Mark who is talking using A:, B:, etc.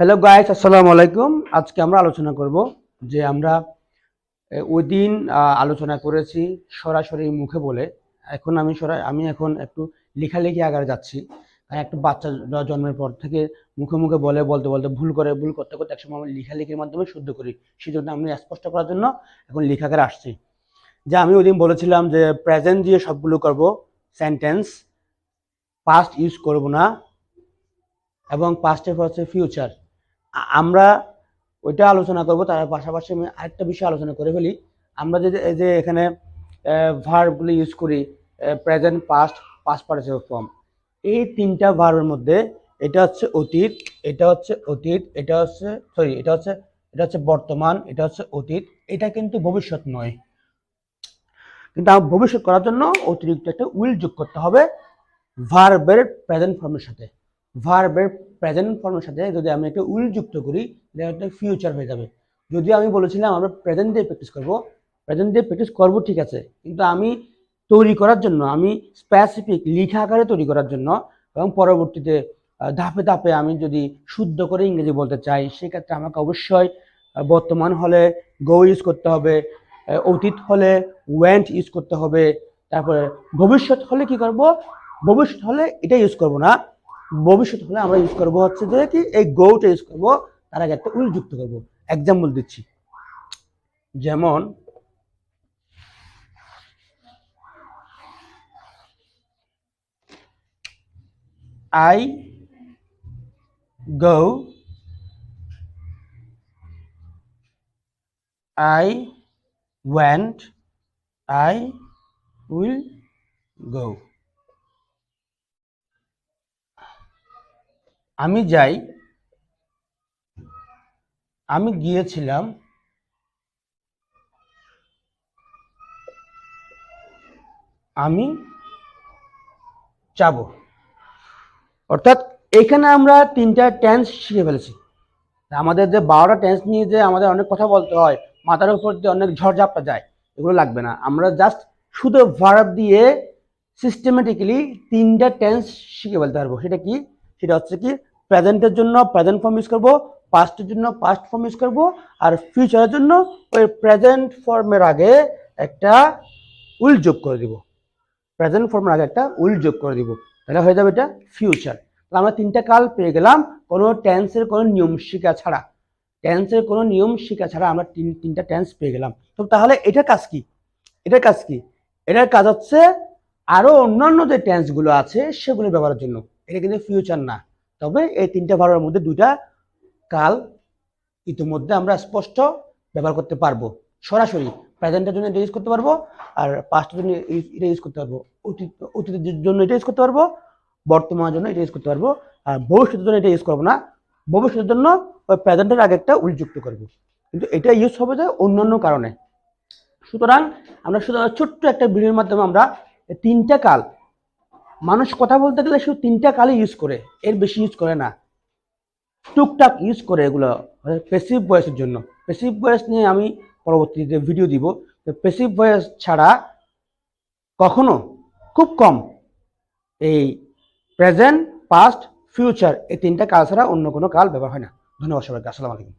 A: Hello guys আসসালামু আলাইকুম। আজকে আমরা আলোচনা করব যে আমরা ওই দিন আলোচনা করেছি সরাসরি মুখে বলে। এখন আমি সরা, আমি এখন একটু লেখালেখি আগারে যাচ্ছি। একটা বাচ্চা জন্মের পর থেকে মুখে মুখে বলে, বলতে বলতে ভুল করে, ভুল করতে করতে একসময় আমি লেখালেখির মাধ্যমে শুদ্ধ করি। সেই জন্য আমি স্পষ্ট করার জন্য এখন লেখাকারে আসছি। যে আমি ওই দিন বলেছিলাম যে প্রেজেন্ট দিয়ে সবগুলো করব সেন্টেন্স পাস্ট ইউজ করব না, এবং পাস্টের পর হচ্ছে ফিউচার আমরা ওইটা আলোচনা করব, তার পাশাপাশি আমি আরেকটা বিষয় আলোচনা করে ফেলি। আমরা যে যে এখানে ভার্বগুলো ইউজ করি present past past participle form এই তিনটা ভার্বের মধ্যে এটা হচ্ছে অতীত, এটা হচ্ছে অতীত, এটা হচ্ছে সরি এটা হচ্ছে এটা হচ্ছে বর্তমান, এটা হচ্ছে অতীত, এটা কিন্তু ভবিষ্যৎ নয়। কিন্তু ভবিষ্যৎ করার জন্য অতিরিক্ত একটা উইল যোগ করতে হবে ভার্বের প্রেজেন্ট ফর্মের সাথে। ভার্বের প্রেজেন্ট ফর্মের সাথে যদি আমি একটা উইল যুক্ত করি, তাহলে একটা ফিউচার হয়ে যাবে। যদিও আমি বলেছিলাম আমরা প্রেজেন্ট দিয়ে প্র্যাকটিস করব প্রেজেন্ট দিয়ে প্র্যাকটিস করব ঠিক আছে, কিন্তু আমি তৈরি করার জন্য, আমি স্পেসিফিক লিখা আকারে তৈরি করার জন্য, এবং পরবর্তীতে ধাপে ধাপে আমি যদি শুদ্ধ করে ইংরেজি বলতে চাই, সেক্ষেত্রে আমাকে অবশ্যই বর্তমান হলে গো ইউজ করতে হবে অতীত হলে ওয়েন্ট ইউজ করতে হবে, তারপরে ভবিষ্যৎ হলে কি করব? ভবিষ্যৎ হলে এটা ইউজ করব না। ভবিষ্যৎ হলে আমরা ইউজ করব হচ্ছে যে কি, এই গৌটা ইউজ করব, তার আগে একটা উইল যুক্ত করব। এক্সাম্পল দিচ্ছি। যেমন I go I went I will go আমি যাই, আমি গিয়েছিলাম আমি যাব। অর্থাৎ এখানে আমরা তিনটা টেন্স শিখে ফেলেছি। আমাদের যে বারোটা টেন্স নিয়ে যে আমাদের অনেক কথা বলতে হয়, মাথার উপর দিয়ে অনেক ঝড়ঝাপটা যায়, এগুলো লাগবে না। আমরা জাস্ট শুধু ভার্ব দিয়ে সিস্টেমেটিক্যালি তিনটা টেন্স শিখে ফেলতে পারব। সেটা কি? সেটা হচ্ছে কি প্রেজেন্টের জন্য প্রেজেন্ট ফর্ম ইউজ করব, পাস্টের জন্য পাস্ট ফর্ম ইউজ করব, আর ফিউচারের জন্য ওই প্রেজেন্ট ফর্মের আগে একটা উইল যোগ করে দিব। প্রেজেন্ট ফর্মের আগে একটা উইল যোগ করে দিব। তাহলে হয়ে যাবে এটা ফিউচার। তাহলে আমরা তিনটা কাল পেয়ে গেলাম, কোনো টেন্সের কোনো নিয়ম শিকা ছাড়া। টেন্সের কোনো নিয়ম শিকা ছাড়া আমরা তিন, তিনটা টেন্স পেয়ে গেলাম। তো তাহলে এটার কাজ কি? এটার কাজ কি? এটার কাজ হচ্ছে আরও অন্যান্য যে টেন্সগুলো আছে সেগুলো ব্যবহারের জন্য। এটা কিন্তু ফিউচার না। তবে এই তিনটা ভাবের মধ্যে দুইটা কাল ইতিমধ্যে আমরা স্পষ্ট ব্যবহার করতে পারব। সরাসরি প্রেজেন্টের জন্য এটা ইউজ করতে পারব আর পাস্টের জন্য এটা ইউজ করতে পারব। অতীত, অতীতের জন্য এটা ইউজ করতে পারব, বর্তমানের জন্য এটা ইউজ করতে পারব আর ভবিষ্যতের জন্য এটা ইউজ করব না। ভবিষ্যতের জন্য ওই প্রেজেন্টের আগে একটা উল্যুক্ত করব। কিন্তু এটা ইউজ হবে যে অন্যান্য কারণে। সুতরাং আমরা ছোট্ট একটা ভিডিওর মাধ্যমে আমরা তিনটা কাল মানুষ কথা বলতে গেলে শুধু তিনটা কালই ইউজ করে, এর বেশি ইউজ করে না। টুকটাক ইউজ করে এগুলো পেসিভ ভয়েসের জন্য। পেসিভ ভয়েস নিয়ে আমি পরবর্তীতে ভিডিও দিব। তো পেসিভ ভয়েস ছাড়া কখনো, খুব কম এই প্রেজেন্ট পাস্ট ফিউচার এই তিনটা কাল ছাড়া অন্য কোনো কাল ব্যবহার হয় না। ধন্যবাদ সবাইকে, আসসালামু আলাইকুম।